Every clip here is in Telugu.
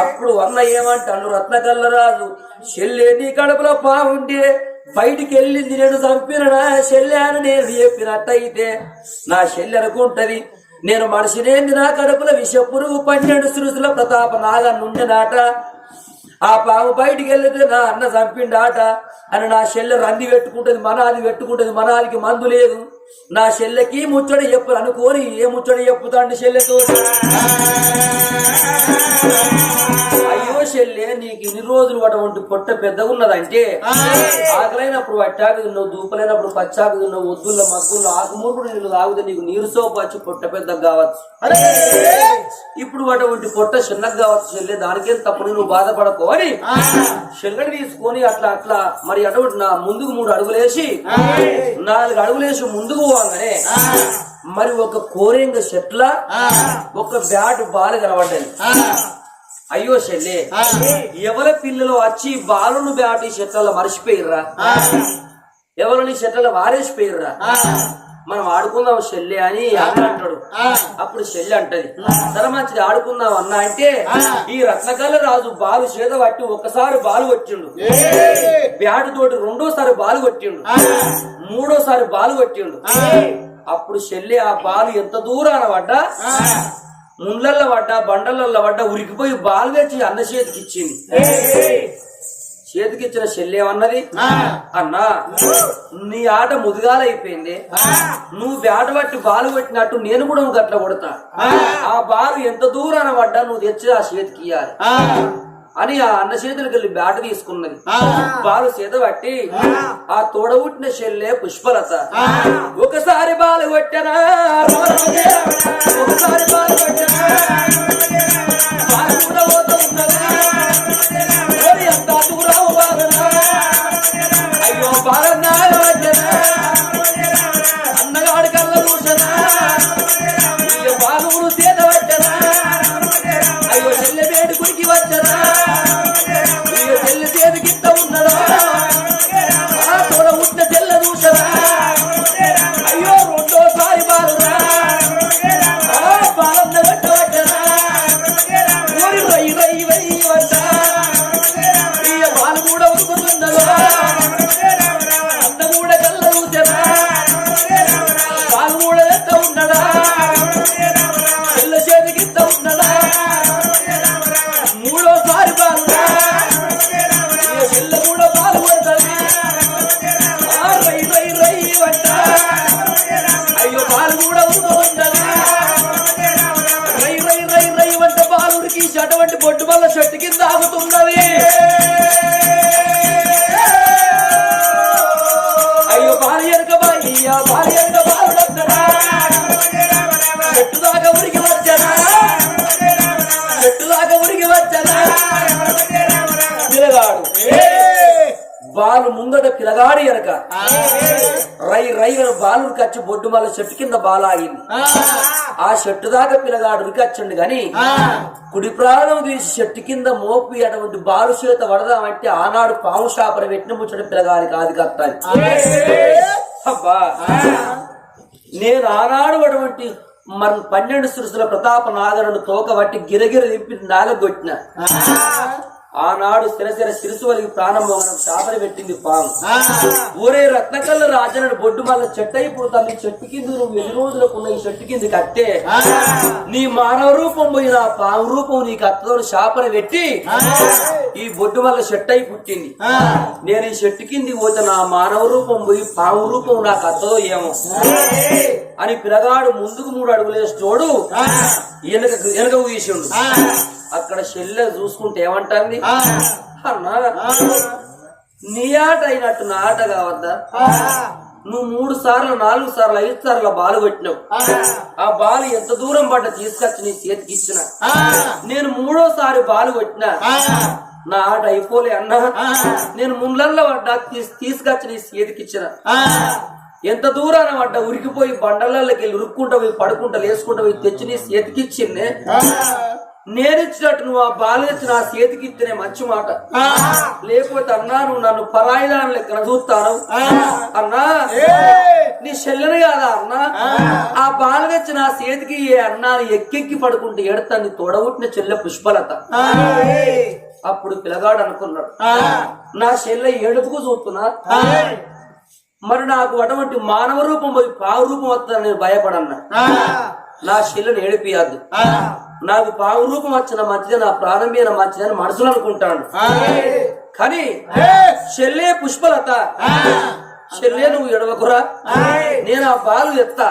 అప్పుడు అన్న ఏమంటాడు రత్నకల్లరాజు చెల్లె నీ కడుపులో పావుంటే బయటికి వెళ్ళింది నేను చంపిన నా చెల్లె అని నేను చెప్పినట్టయితే నా చెల్లె అనుకుంటది. నేను మనిషినేంది నా కడుపులో విష పురుగు పన్నెండు సృష్టిల ప్రతాప నాగా నుండినాట ఆ పాము బయటికి వెళ్ళితే నా అన్న చంపిండాట అని నా చెల్లె రంది పెట్టుకుంటుంది మనాది పెట్టుకుంటుంది మనాదికి మందు లేదు. నా చెల్లెకి ముచ్చట చెప్పు అనుకోని ఏ ముచ్చట చెప్పుతాండి చెల్లెతో చెల్లె నీకు ఇన్ని రోజులు అటువంటి పొట్ట పెద్దగా ఉన్నదంటే ఆకలైనప్పుడు అట్టాకు తిన్నావు దూపలైనప్పుడు పచ్చాకు తిన్నావు వద్దుల్లో మద్దుల్లో ఆకుమూరుడు నీళ్ళు తాగితే నీకు నీరు సోపు వచ్చి పొట్ట పెద్దగా కావచ్చు. ఇప్పుడు అటువంటి పొట్ట చిన్నగా కావచ్చు చెల్లె దానికేం తప్పుడు నువ్వు బాధపడకో అని చెల్లెని తీసుకొని అట్లా అట్లా మరి అటువంటి నా ముందుకు మూడు అడుగులేసి నాలుగు అడుగులేసి ముందుకు పోగానే మరి ఒక కోరేంగ చెట్ల ఒక బ్యాట్ బాల్ కనబడ్డది. అయ్యో చెల్లె ఎవరి పిల్లలు వచ్చి బాలును బ్యాట్ ఈ చెట్లలో మర్చిపోయిర్రా? ఎవరిని చెట్లలో వారేసిపోయిర్రా? మనం ఆడుకుందాం చెల్లె అని అంటాడు. అప్పుడు చెల్లె అంటది సరే మంచిది ఆడుకుందాం అన్న అంటే ఈ రత్నకల్ల రాజు బాలు చేత పట్టి ఒక్కసారి బాలు కొట్టిండు. బ్యాట్ తోటి రెండోసారి బాలు కొట్టిండు. మూడోసారి బాలు కొట్టిండు. అప్పుడు చెల్లె ఆ బాలు ఎంత దూరాన పడ్డా ముండ్లల్లో పడ్డా బండలల్లో పడ్డా ఉరికిపోయి బాలు తెచ్చి అన్న చేతికి ఇచ్చింది. చేతికి ఇచ్చిన చెల్లెమన్నది అన్నా నీ ఆట ముదుగాలైపోయింది. నువ్వు బ్యాట పట్టి బాలు కొట్టినట్టు నేను కూడా నువ్వు గట్ల కొడతా. ఆ. బాలు ఎంత దూరాన పడ్డా నువ్వు తెచ్చి ఆ చేతికి ఇయ్యాలి. అని ఆ అన్న చేతులకు వెళ్ళి బ్యాట తీసుకున్నది. బాలు చేత పట్టి ఆ. తోడబుట్టిన చెల్లె పుష్పలత. ఒకసారి బాలు ఒకసారి అయ్యో బాలన్నా వచ్చానా పిలగాడు బాలు ముందట పిలగాడు ఎనక. రై రై బాలు కచ్చి బొడ్డు మళ్ళీ చెట్టు కింద బాల ఆగింది ఆ చెట్టు దాకా పిలగాడు ఉరికచ్చండు గాని కుడి ప్రాణం తీసి చెట్టు కింద మోపి అటువంటి బాలు చేత వడదామంటే ఆనాడు పాము శాపన పెట్టిన ముచ్చట పిలగాడి కాదు అబ్బా. నేను ఆనాడు అటువంటి మరి పన్నెండు సృష్టిల ప్రతాప నాగరుడు తోక పట్టి గిరగిర నింపి నాగగొట్టిన. ఆనాడు స్థిరస్థిర శిరసు వలిగి ప్రాణం శాపన పెట్టింది పాము. ఊరే రత్నకల్ల రాజనడు బొడ్డు మళ్ళీ చెట్టు అయిపోతాను చెట్టు కింద నువ్వు ఎన్ని రోజులకు ఉన్న ఈ చెట్టు కింద కట్టే. నీ మానవ రూపం పోయిన పాము రూపం నీకు అత్తతో శాపన పెట్టి ఈ బొడ్డు వల్ల చెట్టు అయి పుట్టింది నేను ఈ చెట్టు కింది పోతే నా మానవ రూపం పోయి పాము రూపం నాకు అత్తదో ఏమో. అని పిల్లగాడు ముందుకు మూడు అడుగులేసి తోడు వెనక వెనక ఊసిండు అక్కడ చెల్లె చూసుకుంటే ఏమంటాంది? అన్నా నీ ఆట అయినట్టు నా ఆట కావద్దా? నువ్వు మూడు సార్లు నాలుగు సార్లు ఐదు సార్లు బాలు కొట్టినావు. ఆ. బాలు ఎంత దూరం పడ్డ తీసుకొచ్చి నీ చేతికి ఇచ్చిన? నేను మూడోసారి బాలు కొట్టినా? నా ఆట అయిపోలే అన్నా. నేను ముండ్లల్లో పడ్డా తీస్- తీసుకొచ్చి నీ చేతికి ఇచ్చిన? ఎంత దూరాన పడ్డా ఉరికిపోయి బండలకి వెళ్ళి ఉరుక్కుంటా పోయి పడుకుంటా లేసుకుంటా పోయి తెచ్చి నీ చేతికిచ్చిందే నేను ఇచ్చినట్టు నువ్వు ఆ బాలు ఇచ్చి నా చేతికి ఇస్తేనే మంచి మాట. లేకపోతే అన్నా నువ్వు నన్ను పరాయిదాని లెక్కన చూస్తాను. అన్నా నీ చెల్లెని కాదా అన్నా? ఆ. బాలు తెచ్చి నా చేతికి ఏ అన్నాని ఎక్కెక్కి పడుకుంటే ఎడతాన్ని తోడబుట్టిన చెల్లె పుష్పలత. అప్పుడు పిల్లగాడు అనుకున్నాడు. నా చెల్లె ఏడుపుకు చూస్తున్నా. మరి నాకు అటువంటి మానవ రూపం పోయి పావు రూపం వస్తుందని నేను భయపడన్నా. నా చెల్లెని ఏడిపియద్దు. నాకు పావు రూపం వచ్చిన మంచిదే నా ప్రారంభమైన మంచిదని మనసులో అనుకుంటాడు కానీ చెల్లె పుష్పలత. చెల్లె నువ్వు ఎడవకురా? నేను ఆ బాలు ఎత్తా.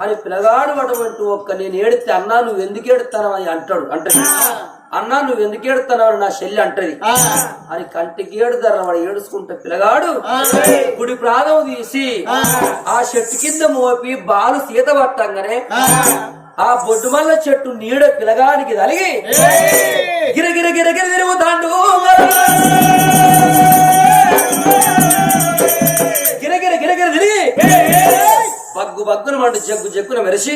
అని పిల్లగాడు అటువంటి ఒక్క నేను ఏడితే అన్నా నువ్వు ఎందుకు ఏడుతాను అని అంటాడు అంటే అన్నా నువ్వు ఎందుకు ఏడుతావు అని నా చెల్లి అంటది. అని కంటికి ఏడుతారు వాడు ఏడుచుకుంటే పిల్లగాడు గుడి ప్రాణం తీసి ఆ. చెట్టు కింద మోపి బాలు సీత పట్టంగానే ఆ బొడ్డుమల్ల చెట్టు నీడ పిలగానికి తలిగి గిరగిర గిరగిర తిరుగుతాండు గిరగిర గిరగిర తిరిగి బగ్గు బగ్గున మండు జగ్గు జగ్గున మెరిసి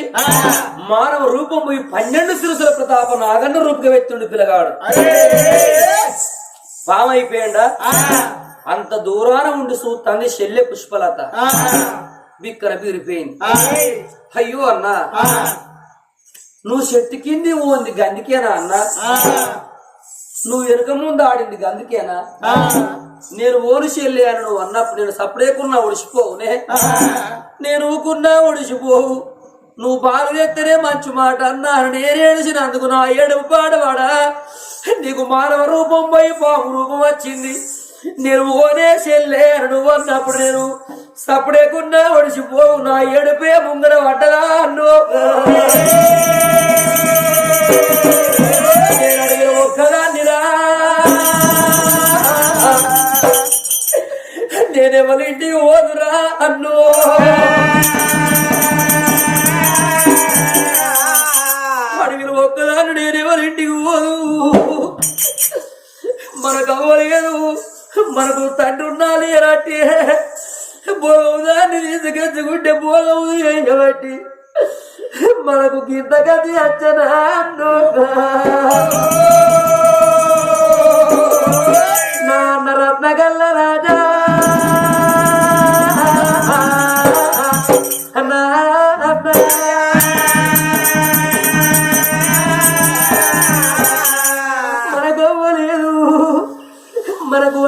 మానవ రూపం పోయి పన్నెండు సిరుసుల ప్రతాపం నాగన్న రూపుగా వెత్తుండు పిల్లగాడు పామైపోయిండా? అంత దూరాన ఉండి చూస్తాంది చెల్లె పుష్పలత. బిక్కన బీరిపోయింది. అయ్యో అన్నా. నువ్వు చెట్టు కింది ఉంది గందికేనా అన్నా? నువ్వు వెనుక ముందు ఆడింది గందుకేనా? నేను ఓరు చెల్లాను నువ్వు అన్నప్పుడు నేను సపరేకున్నా ఒడిసిపోవునే? నేను ఊకున్నా ఒడిసిపోవు. నువ్వు బాలు చేస్తేనే మంచి మాట అన్నాను. నేనేడిసినందుకు నా ఏడు పాడవాడా? నీకు మానవ రూపం పోయి పాము రూపం వచ్చింది. నేను ఓనే చెల్లాను నువ్వు అన్నప్పుడు నేను సపరేకున్నా ఒడిసిపోవు. నా ఏడుపే ముంగడ పడ్డదా అన్ను? నేను అడిగిన ఒక్కదాన్నిరా ఇంటికి పోదురా అన్ను? అడిగిన ఒక్కదాన్ని నేనేమో ఇంటికి పోదు? మనకు అవ్వలేదు. మనకు తండ్రి ఉండాలి అంటే? భోగదాన్ని తీసుకొచ్చుకుంటే భోగము చేయబట్టి మనకు గింత గది అచ్చనా నాన్న రత్నగల్ల రాజా. నా అన్న. మనకు అవ్వలేదు మనకు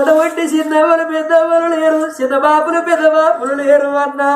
చిన్నవారు పెద్దవారు లేరు. చిన్న బాపులు పెద్ద బాపులు లేరు అన్నా.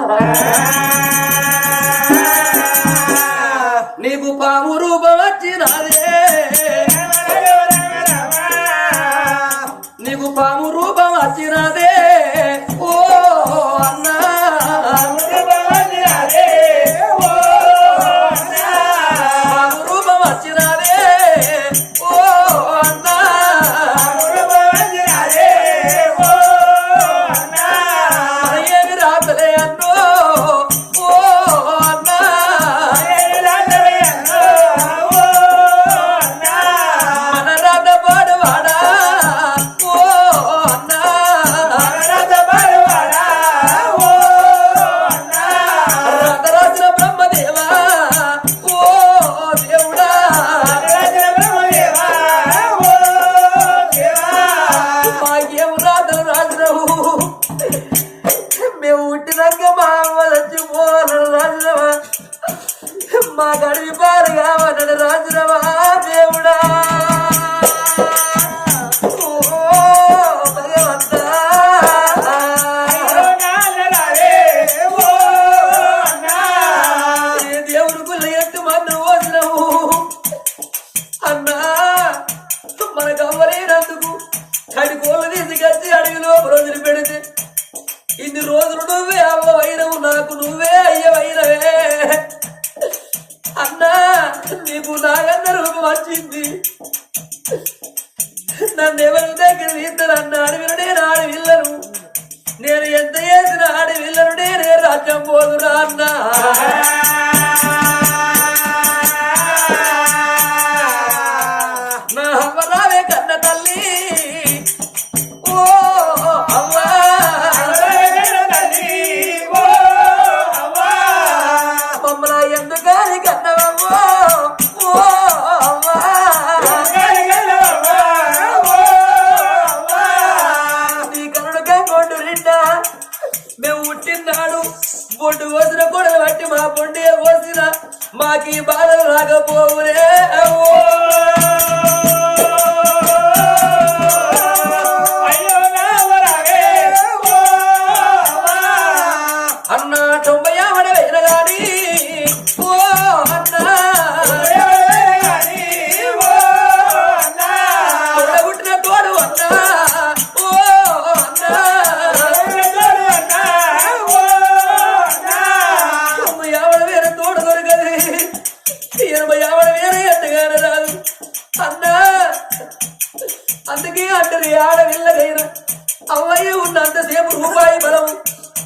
అవ్వయ్య ఉన్నంతసేపు రూపాయి బలం.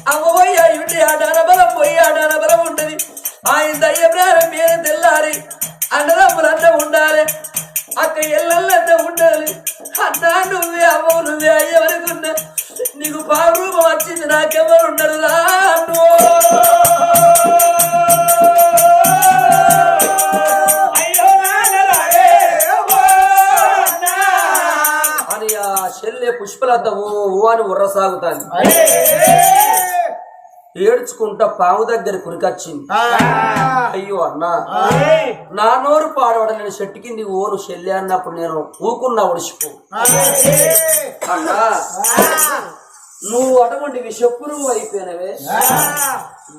అవ్వయ్య ఇంటి ఆడాన బలం పోయి ఆడాన బలం ఉంటుంది ఆయన దయ్య ప్రారం మీద తెల్లారి అన్నదమ్ములంతా ఉండాలి. అక్క ఎల్లెల్లంతా ఉండాలి. అన్నా నువ్వే అవ్వ నువ్వే అయ్యే వరకున్నా నీకు పారూపం వచ్చింది. నాకెవరు ఉండరు రా చెల్లె పుష్పలత ఊ అని ఉర్రసాగుతాంది ఏడ్చుకుంటా పాము దగ్గర కురికొచ్చింది. అయ్యో అన్నా. నా నోరు పాడవడ నేను చెట్టు కింది ఓరు చెల్లె అన్నప్పుడు నేను ఊకున్నా ఒడిచిపో అన్నా నువ్వు అటువంటి విషపురు అయిపోయినవే.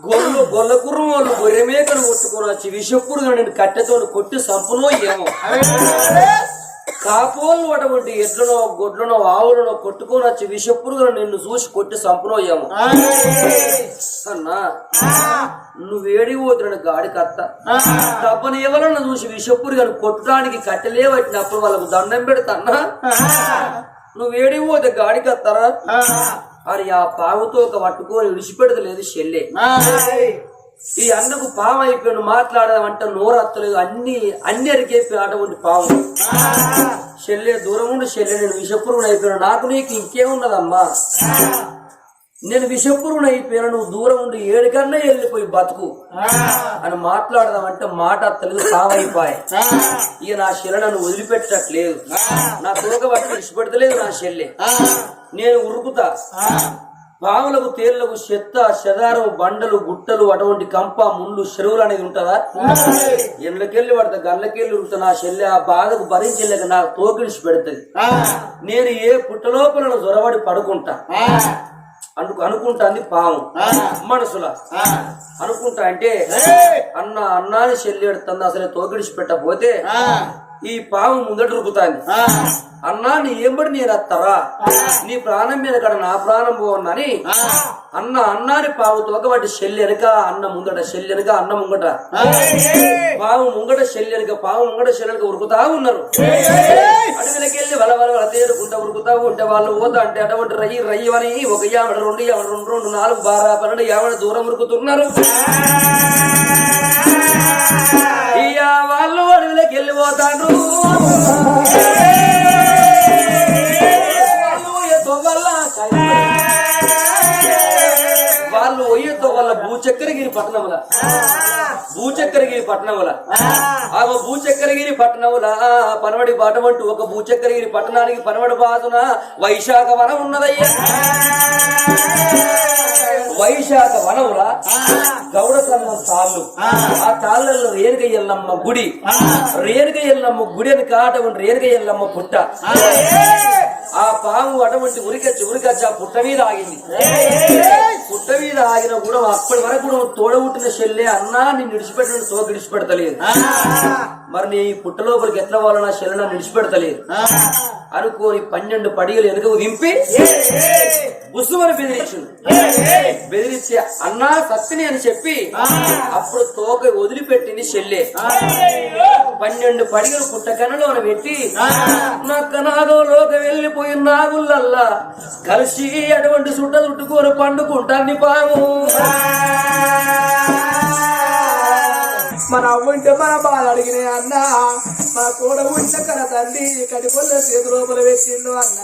గొల్లు గొల్ల కుర్రం వాళ్ళు గొర్రె మేకలు కొట్టుకుని వచ్చి విషపురుగా నేను కట్టెతో కొట్టి సంపునో ఏమో. కాపోళ్ళు అటువంటి ఎడ్లనో గొడ్లనో ఆవులనో కొట్టుకొని వచ్చి విషపురుగులు నిన్ను చూసి కొట్టి సంపునో ఏమో అన్నా నువ్వేడి పోతున్నాడు గాడి కత్త తప్పని ఎవరన్నా చూసి విషపురుగను కొట్టడానికి కట్టెలే పట్టినప్పుడు వాళ్ళకు దండం పెడతాన్నా నువ్వేడి పోతే గాడి కత్తారా అని ఆ పావుతో ఒక పట్టుకొని విడిచిపెడతలేదు చెల్లె ఈ అన్నకు పాము అయిపోయాడు నోరు నోరత్తలేదు అన్ని అన్ని అరికేపి అటువంటి పాము. చెల్లె దూరం ఉండి చెల్లె నేను విషపురుగుడు అయిపోయాను. నాకు నీకు ఇంకేమున్నదమ్మా? నేను విషపురుగుడు అయిపోయాను నువ్వు దూరం ఉండి ఏడుకన్నా వెళ్ళిపోయి బతుకు. అని మాట్లాడదామంటే మాట అత్తలేదు సావైపోయి ఇక నా చెల్లె నన్ను వదిలిపెట్టట్లేదు. నా తోక పట్టి విడిచిపెడతలేదు నా చెల్లె. నేను ఉరుకుతా. పాములకు తేళ్ళకు చెత్త చెదారం బండలు గుట్టలు అటువంటి కంప ముళ్ళు చెరువులు అనేది ఉంటుందా? ఎండ్లకెళ్ళి పడతా గల్లకెళ్ళి ఉరుకుతా నా చెల్లె ఆ బాధకు భరించలేక నా తోకిడిచి పెడుతుంది. నేను ఏ పుట్టలోపల జొరబడి పడుకుంటా? అనుకు అనుకుంటాంది పాము. మనసుల. అనుకుంటా అంటే అన్న అన్నాని చెల్లి ఎడుతుంది అసలు తోకిడిచి పెట్టకపోతే ఈ పాము ముందట రుకుతాంది అన్నా నీ ఏంబడి నేను అత్తరా నీ ప్రాణం మీద కడ నా ప్రాణం పోవన్నని? అన్న అన్నాని పాము తోకబట్టి చెల్లి వెనక అన్న ముంగట చెల్లి వెనక అన్న ముంగట. పాము ముంగట చెల్లి వెనక పాము ముంగట చెల్లి వెనక ఉరుకుతా ఉన్నారు. అడవిలకెళ్ళి వల వల వల తేరుకుంటా ఉరుకుతా ఉంటే వాళ్ళు పోతా అంటే అటువంటి రయ్యి రయ్యి అని ఒక యావడ రెండు యావడ రెండు రెండు నాలుగు బారా పన్నెండు యావడ దూరం ఉరుకుతున్నారు. ఇయ్యా వాళ్ళు అడవిలోకి వెళ్ళిపోతారు వాళ్ళు పోయేతో వల్ల వాళ్ళు భూచక్రగిరి పట్టణముల. భూచక్రగిరి పట్టణముల. ఆ భూచక్రగిరి పట్టణముల. పనవడి బాటమంటూ ఒక భూచక్రగిరి పట్టణానికి పనవడి బాటున వైశాఖ వనం ఉన్నదయ్యా. వైశాఖ వనముల గౌడ సంఘం తాళ్ళు. ఆ. తాళ్ళల్లో రేణుక ఎల్లమ్మ గుడి. రేణుక ఎల్లమ్మ గుడి అని కాటటువంటి రేణుక ఎల్లమ్మ పుట్ట ఆ పాము అటువంటి ఉరికచ్చి ఉరికచ్చి ఆ పుట్ట మీద ఆగింది. పుట్ట మీద ఆగిన కూడా అప్పటి వరకు కూడా తోడబుట్టిన చెల్లె అన్నా నిన్ను విడిచిపెట్టిన తో విడిచిపెడతలేదు. మరి నీ పుట్ట లోపలికి ఎట్లా వాళ్ళ నా చెల్లె నన్ను విడిచిపెడతలేదు? అనుకోని పన్నెండు పడిగలు వెనుకకు దింపి బుస్సుమని బెదిరించింది బెదిరించి అన్నా సత్తిని అని చెప్పి అప్పుడు తోక వదిలిపెట్టింది చెల్లె. పన్నెండు పడిగలు పుట్టకనలోన పెట్టి నక్క నాగంలోకి వెళ్ళిపోయిన నాగుల్లల్లా కలిసి అటువంటి సుట్ట చుట్టుకొని పండుకుంటాన్ని పాము. మన అవ్వంటే మన బాధ అడిగిన అన్న మా కూడ ఉంట కన తండ్రి కడిపొల్ల చేతి లోపల పెట్టిండు అన్న.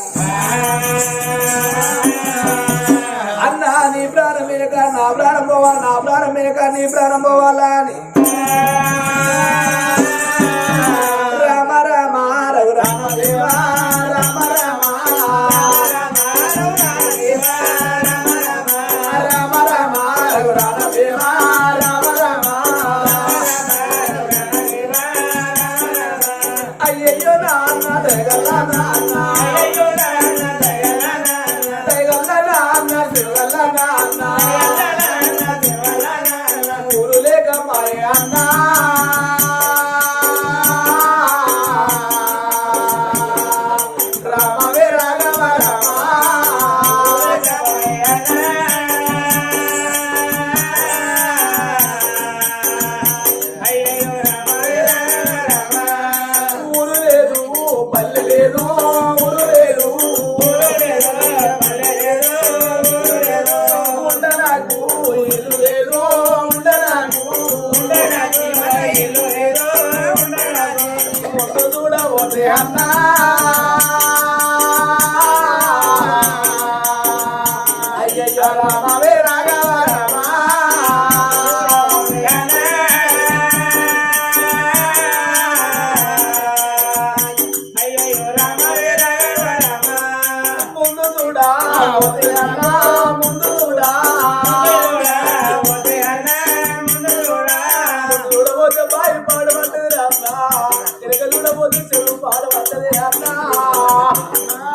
అన్న నీ ప్రాణం మీనక నా ప్రాణం పోవాలి నా ప్రాణం మీనక నీ ప్రాణం పోవాలా అని.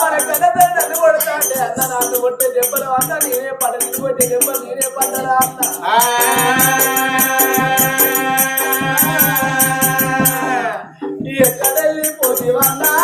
మన కథ నన్ను అన్న నన్ను కొట్టే దెబ్బలు అన్న నేనే పడ నిన్ను కొట్టే దెబ్బలు నేనే పడ్డరా అన్న ఎక్కడెళ్ళి పోతివన్నా? అయ్యయ్యో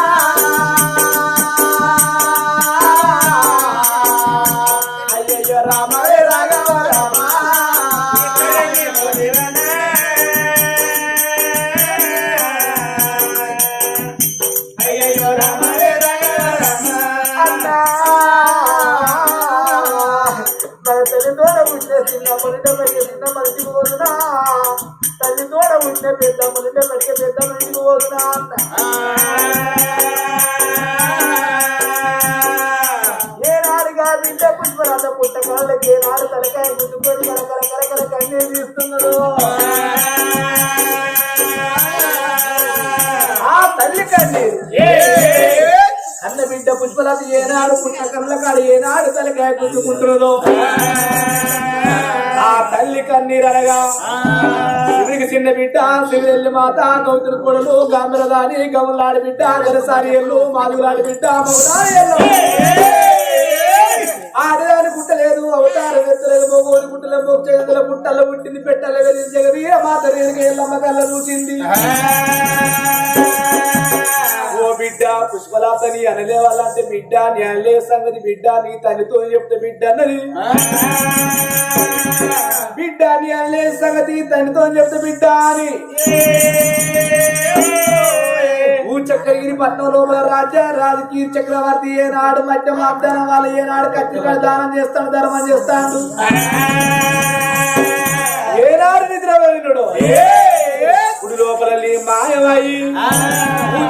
బిడ్డ పుష్పరాత పుట్ట కాళ్ళకి ఏనాడు తలకాయ గుద్దుకొని కరకర కరకర కన్నీరు తీస్తున్నారు ఆ తల్లి కన్నీరు అన్న బిడ్డ పుష్పలత ఏనాడు పుట్ట కాడు ఏనాడు తలకాయ గుద్దుకుంటున్నదో ఆ తల్లి కన్నీరు అనగా శివుడికి చిన్న బిడ్డ శివుడెల్లి మాత గౌతులు కొడలు గాంబరదాని గమలాడి బిడ్డ గరసారి ఎల్లు మాదులాడి బిడ్డ మౌలాడి ఎల్లు ఆడదాని పుట్టలేదు అవతారం ఎత్తలేదు మగోని పుట్టలేదు మోగ చేతుల పుట్టల్లో పుట్టింది పెట్టల వెళ్ళింది జగవీర మాత రేణుక ఎల్లమ్మ కళ్ళ చూసింది. ఓ బిడ్డ పుష్పలాతని అనలేవాలంటే బిడ్డ నీ అనలే సంగతి బిడ్డ నీ తల్లితో చెప్తే బిడ్డ అన్నది. బిడ్డ నీ అనలే సంగతి తల్లితో చెప్తే బిడ్డ అని. చక్రగిరి పట్టణంలో రాజా రాజకీయ చక్రవర్తి ఏనాడు మధ్య మాధ్యాహ్నం వాళ్ళ ఏనాడు కత్తికాడ దానం చేస్తాడు ధర్మం చేస్తాడు. ఏనాడు నిద్ర వెళ్ళినడు? గుడి లోపల లే- మాయమయ్యి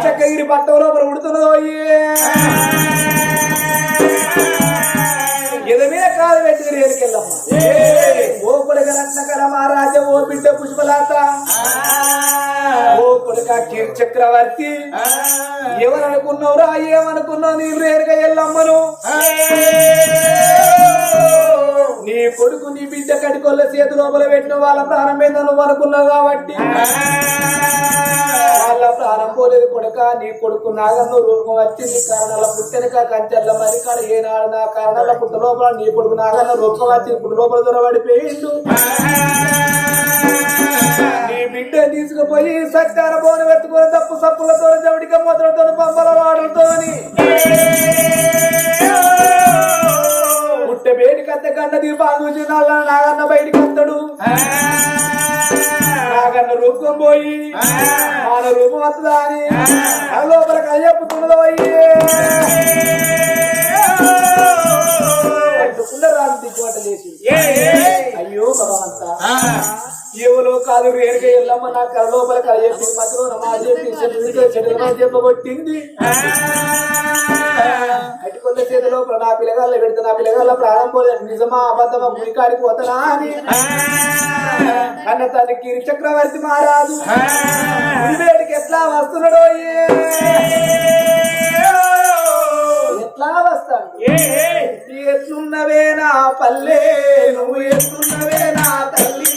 చక్కగిరి పట్టం లోపల ఉడుతున్నదో ఎద మీద కాలు పెట్టుకుని కొడుక రత్నకర మహారాజా ఓ బిడ్డ పుష్పలాత. ఓ కొడుక కీర్ చక్రవర్తి. ఎవరనుకున్నావురా ఏమనుకున్నావు? నీ రేరుగా ఎల్లమ్మను. నీ కొడుకు నీ బిడ్డ కడికొల్ల చేతి లోపల పెట్టిన వాళ్ళ ప్రాణం మీద నువ్వు అనుకున్నావు కాబట్టి. ప్రాణం కొడుక నీ కొడుకు నాగన్ను రూపం వచ్చింది కారణాల పుట్టెనక కంచెల్ల మరి కాడ ఏనాడు నా కారణాల పుట్ట లోపల నీ కొడుకు నాగన్న రూపం వచ్చింది పుట్ట లోపల దొరబడిపోయిండు. నీ బిడ్డ తీసుకుపోయి సత్కార బోన పెట్టుకుని తప్పు సప్పులతో జవిడిక మొదలతో పంపల వాడలతోని. పుట్ట బయటికి అత్త గంట దీపాలు చూసి నాగన్న బయటికి వస్తాడు. నాగన్న రూపం పోయి మన రూపం వస్తుందా అని లోపల కయ్యప్పుతున్నదో అడ్డుకున్న రాజు దిక్కుమట లేచి అయ్యో భగవంత ఎవరో కాదు రేరుగా ఎల్లమ్మ నా కల లోపల కల చెప్పి మధ్యలో చెప్పి చెడు చెప్పబట్టింది అటుకొల్ల చేతి లోపల నా పిల్లగాళ్ళ పెడితే నా పిల్లగాళ్ళ ప్రారంభం నిజమా అబద్ధమా? గురికాడికి పోతనా అని. అన్న తనకి చక్రవర్తి మహారాజు గుడివేడికి ఎట్లా వస్తున్నాడో? ఎట్లా వస్తాడు? ఎట్లున్నవే నా పల్లె నువ్వు ఎట్లున్నవే నా తల్లి.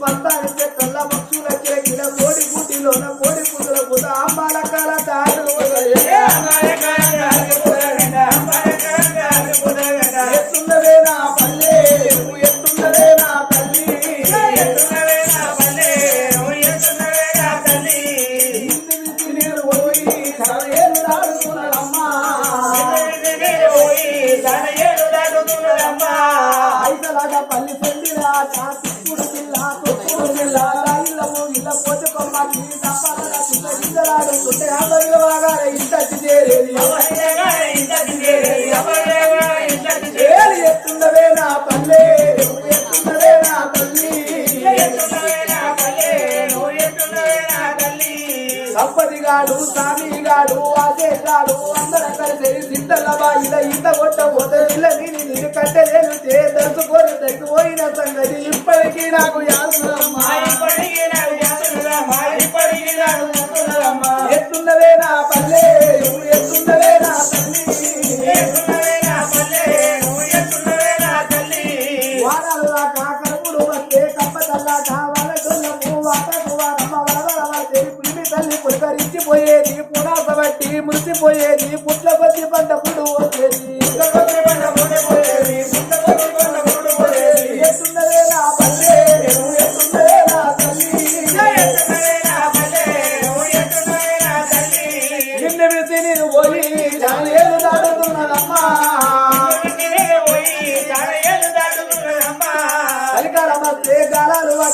完蛋！కలిసి సిద్ధల బాయిల ఈత కొట్టబోతే ఇళ్ళని నేను కట్టలేను దర్చుకొని తగ్గిపోయిన సంగతి ఇప్పటికీ నాకు యాసురమ్మా ఎత్తున్నవే నా పల్లె.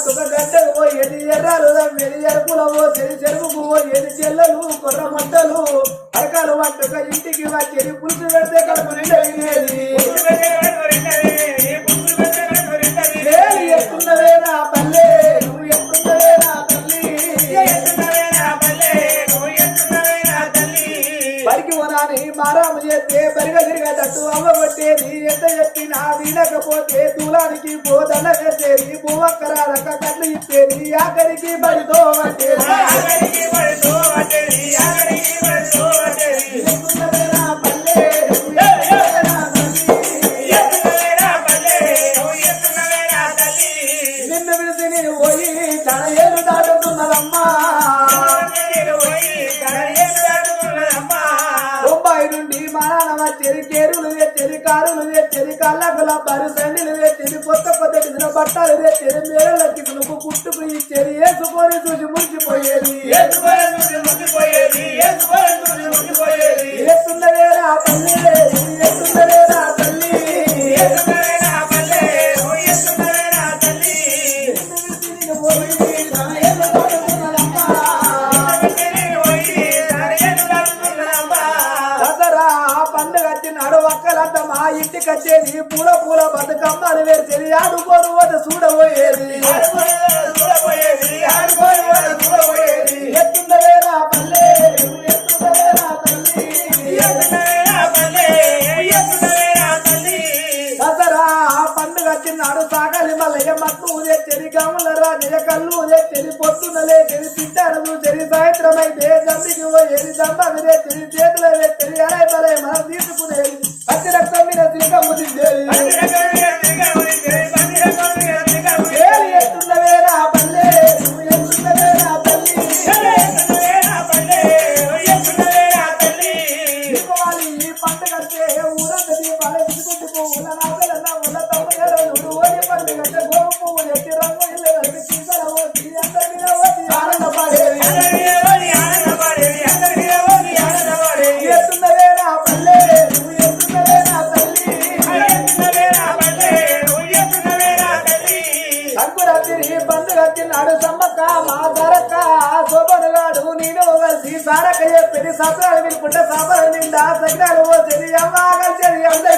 గాలాలు పట్టుక గడ్డలు ఎన్ని ఎర్రాలు తమ్మేది ఎరుపుల పోసేది చెరుపుకు పోయేది చెల్లెలు కొర్ర మంటలు అరకాలు వంటక ఇంటికి వచ్చి పులుసు పెడితే కడుపు నిండేది వినకపోతే దూలానికి పోదన్న చేసేది భూవక్కరాలక కళ్ళు ఇచ్చేది ఆఖరికి బడితో తల్లి. నిన్ను విడిచి పోయి తన ఏళ్ళు దాటుతున్నదమ్మా. లబ్బారు సండిలు తెచ్చేది కొత్త కొత్త కింద బట్టలు తెచ్చేది మేరలకి నువ్వు కుట్టుకు ఇచ్చేది వేసుకొని చూసి మురిసిపోయేది. ఎత్తున్నదే నా తల్లి గముల రాజయ్య కళ్ళు తెచ్చేది పొద్దున లేచేది తింటారు చూసేది సాయంత్రం అయితే జంబికి పోయేది జంబాకి తెచ్చేది చేతులే తెచ్చేది అరైతలే మనం తీసుకునేది. సత్రాలు వినుకుంటే సభ నిండా సగ్నాలు పోసేది. అమ్మ కలిసేది అందరికి.